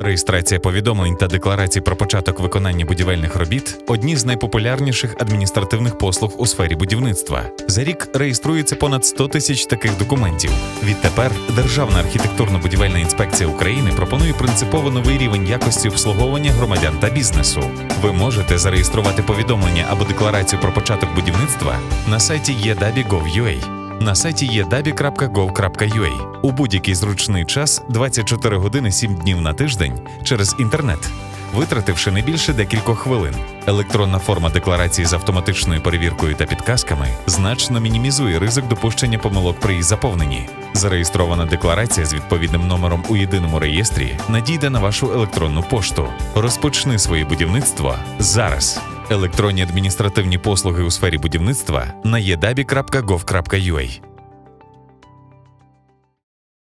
Реєстрація повідомлень та декларацій про початок виконання будівельних робіт одні з найпопулярніших адміністративних послуг у сфері будівництва. За рік реєструється понад 100 тисяч таких документів. Відтепер Державна архітектурно-будівельна інспекція України пропонує принципово новий рівень якості обслуговування громадян та бізнесу. Ви можете зареєструвати повідомлення або декларацію про початок будівництва на сайті yedabi.gov.ua на сайті yedabi.gov.ua у будь-який зручний час 24 години 7 днів на тиждень через інтернет, витративши не більше декількох хвилин. Електронна форма декларації з автоматичною перевіркою та підказками значно мінімізує ризик допущення помилок при її заповненні. Зареєстрована декларація з відповідним номером у єдиному реєстрі надійде на вашу електронну пошту. Розпочни своє будівництво зараз. Електронні адміністративні послуги у сфері будівництва на yedabi.gov.ua